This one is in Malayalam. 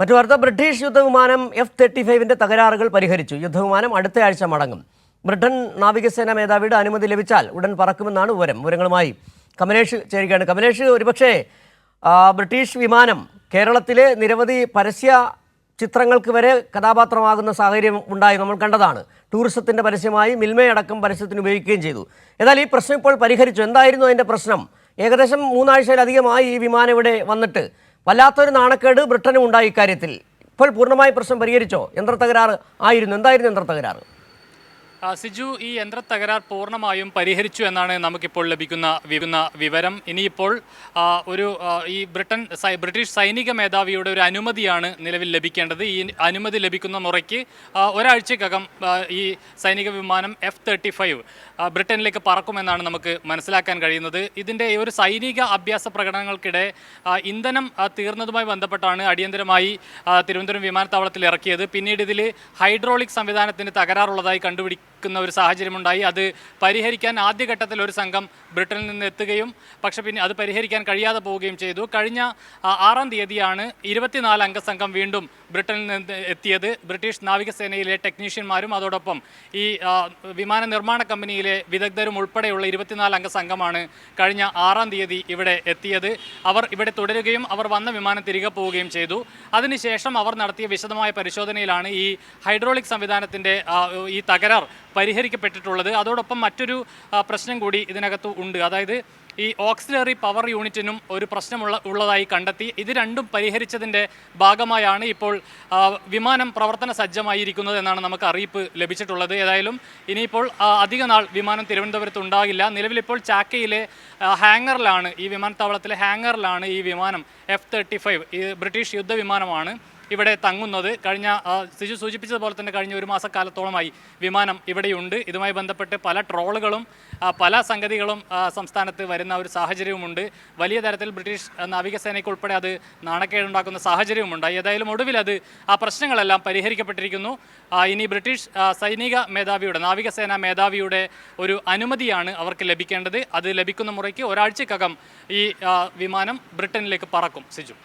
മറ്റു വാർത്ത ബ്രിട്ടീഷ് യുദ്ധവിമാനം എഫ് തേർട്ടി ഫൈവിന്റെ തകരാറുകൾ പരിഹരിച്ചു. യുദ്ധവിമാനം അടുത്ത ആഴ്ച മടങ്ങും. ബ്രിട്ടൻ നാവികസേന മേധാവിയുടെ അനുമതി ലഭിച്ചാൽ ഉടൻ പറക്കുമെന്നാണ് വിവരം. വിവരങ്ങളുമായി കമലേഷ് ചേരുകയാണ്. കമലേഷ് ഒരുപക്ഷേ ബ്രിട്ടീഷ് വിമാനം കേരളത്തിലെ നിരവധി പരസ്യ ചിത്രങ്ങൾക്ക് വരെ കഥാപാത്രമാകുന്ന സാഹചര്യം ഉണ്ടായി. നമ്മൾ കണ്ടതാണ്. ടൂറിസത്തിന്റെ പരസ്യമായി മിൽമയടക്കം പരസ്യത്തിന് ഉപയോഗിക്കുകയും ചെയ്തു. എന്നാൽ ഈ പ്രശ്നം ഇപ്പോൾ പരിഹരിച്ചു. എന്തായിരുന്നു അതിന്റെ പ്രശ്നം? ഏകദേശം മൂന്നാഴ്ചയിലധികമായി ഈ വിമാനം ഇവിടെ വന്നിട്ട് വല്ലാത്തൊരു നാണക്കേട് ബ്രിട്ടനും ഉണ്ടായി ഇക്കാര്യത്തിൽ. ഇപ്പോൾ പൂർണമായി പ്രശ്നം പരിഹരിച്ചോ? യന്ത്ര തകരാറ് ആയിരുന്നു. എന്തായിരുന്നു യന്ത്ര തകരാറ് ആ, സിജു ഈ യന്ത്ര തകരാർ പൂർണമായും പരിഹരിച്ചു എന്നാണ് നമുക്കിപ്പോൾ ലഭിക്കുന്ന വിവുന്ന വിവരം. ഇനിയിപ്പോൾ ഒരു ഈ ബ്രിട്ടൻ ബ്രിട്ടീഷ് സൈനിക മേധാവിയുടെ ഒരു അനുമതിയാണ് നിലവിൽ ലഭിക്കേണ്ടത്. ഈ അനുമതി ലഭിക്കുന്ന മുറയ്ക്ക് ഒരാഴ്ചക്കകം ഈ സൈനിക വിമാനം എഫ് തേർട്ടി ഫൈവ് ബ്രിട്ടനിലേക്ക് പറക്കുമെന്നാണ് നമുക്ക് മനസ്സിലാക്കാൻ കഴിയുന്നത്. ഇതിന്റെ ഒരു സൈനിക അഭ്യാസ പ്രകടനങ്ങൾക്കിടെ ഇന്ധനം തീർന്നതുമായി ബന്ധപ്പെട്ടാണ് അടിയന്തരമായി തിരുവനന്തപുരം വിമാനത്താവളത്തിൽ ഇറക്കിയത്. പിന്നീട് ഇതിൽ ഹൈഡ്രോളിക് സംവിധാനത്തിന് തകരാറുള്ളതായി കണ്ടുപിടിക്കുന്ന ഒരു സാഹചര്യമുണ്ടായി. അത് പരിഹരിക്കാൻ ആദ്യഘട്ടത്തിൽ ഒരു സംഘം ബ്രിട്ടനിൽ നിന്ന് എത്തുകയും പക്ഷെ പിന്നെ അത് പരിഹരിക്കാൻ കഴിയാതെ പോവുകയും ചെയ്തു. കഴിഞ്ഞ ആറാം തീയതിയാണ് ഇരുപത്തിനാല് അംഗ സംഘം വീണ്ടും ബ്രിട്ടനിൽ നിന്ന് എത്തിയത്. ബ്രിട്ടീഷ് നാവികസേനയിലെ ടെക്നീഷ്യന്മാരും അതോടൊപ്പം ഈ വിമാന നിർമ്മാണ കമ്പനിയിലെ വിദഗ്ധരും ഉൾപ്പെടെയുള്ള ഇരുപത്തിനാല് അംഗ സംഘമാണ് കഴിഞ്ഞ ആറാം തീയതി ഇവിടെ എത്തിയത്. അവർ ഇവിടെ തുടരുകയും അവർ വന്ന വിമാനം തിരികെ പോവുകയും ചെയ്തു. അതിനുശേഷം അവർ നടത്തിയ വിശദമായ പരിശോധനയിലാണ് ഈ ഹൈഡ്രോളിക് സംവിധാനത്തിന്റെ ഈ തകരാർ പരിഹരിക്കപ്പെട്ടിട്ടുള്ളത്. അതോടൊപ്പം മറ്റൊരു പ്രശ്നം കൂടി ഇതിനകത്ത് ഉണ്ട്. അതായത് ഈ ഓക്സിലറി പവർ യൂണിറ്റിനും ഒരു പ്രശ്നമുള്ള ഉള്ളതായി കണ്ടെത്തി. ഇത് രണ്ടും പരിഹരിച്ചതിന്റെ ഭാഗമായാണ് ഇപ്പോൾ വിമാനം പ്രവർത്തന സജ്ജമായിരിക്കുന്നത് എന്നാണ് നമുക്ക് അറിയിപ്പ് ലഭിച്ചിട്ടുള്ളത്. ഏതായാലും ഇനിയിപ്പോൾ അധിക നാൾ വിമാനം തിരുവനന്തപുരത്ത് ഉണ്ടാകില്ല. നിലവിലിപ്പോൾ ചാക്കയിലെ ഹാങ്ങറിലാണ് ഈ വിമാനത്താവളത്തിലെ ഹാങ്ങറിലാണ് ഈ വിമാനം എഫ് തേർട്ടി ഫൈവ് ഈ ബ്രിട്ടീഷ് യുദ്ധവിമാനമാണ് ഇവിടെ തങ്ങുന്നത്. കഴിഞ്ഞ സിജു സൂചിപ്പിച്ചതുപോലെ തന്നെ കഴിഞ്ഞ ഒരു മാസക്കാലത്തോളമായി വിമാനം ഇവിടെയുണ്ട്. ഇതുമായി ബന്ധപ്പെട്ട് പല ട്രോളുകളും പല സംഗതികളും സംസ്ഥാനത്ത് വരുന്ന ഒരു സാഹചര്യവുമുണ്ട്. വലിയ തരത്തിൽ ബ്രിട്ടീഷ് നാവികസേനയ്ക്ക് ഉൾപ്പെടെ അത് നാണക്കേടുണ്ടാക്കുന്ന സാഹചര്യവുമുണ്ട്. ഏതായാലും ഒടുവിൽ അത് ആ പ്രശ്നങ്ങളെല്ലാം പരിഹരിക്കപ്പെട്ടിരിക്കുന്നു. ഇനി ബ്രിട്ടീഷ് സൈനിക മേധാവിയുടെ നാവികസേന മേധാവിയുടെ ഒരു അനുമതിയാണ് അവർക്ക് ലഭിക്കേണ്ടത്. അത് ലഭിക്കുന്ന മുറയ്ക്ക് ഒരാഴ്ചക്കകം ഈ വിമാനം ബ്രിട്ടനിലേക്ക് പറക്കും. സിജു.